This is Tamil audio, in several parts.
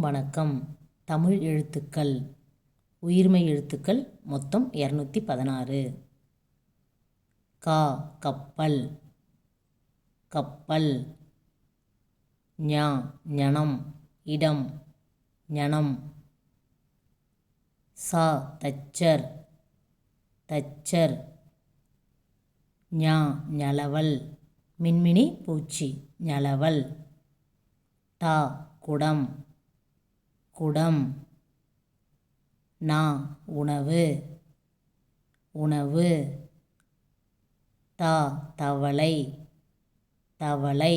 வணக்கம். தமிழ் எழுத்துக்கள். உயிர்மெய் எழுத்துக்கள் மொத்தம் இரநூத்தி பதினாறு. கா கப்பல். கப்பல். ஞா ஞனம். இடம் ஞனம். சா தச்சர். தச்சர். ஞா ஞலவல். மின்மினி பூச்சி ஞலவல். டா குடம். குடம். நா உணவு. உணவு. தா தவளை. தவளை.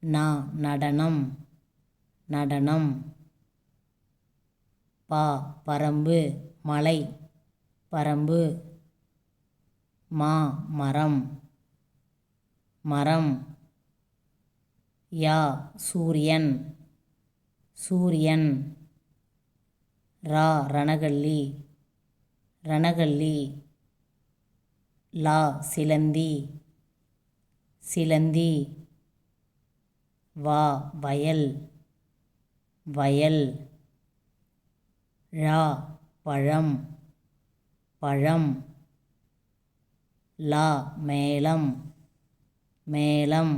நா நடனம். நடனம். பா பரம்பு. மலை. பரம்பு. மா மரம். மரம். யா சூரியன். சூரியன். ரா ரணகல்லி. ரணகல்லி. லா சிலந்தி. சிலந்தி. வா வயல். வயல். ழா பழம். பழம். லா மேளம். மேளம்.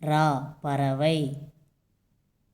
ரா பறவை.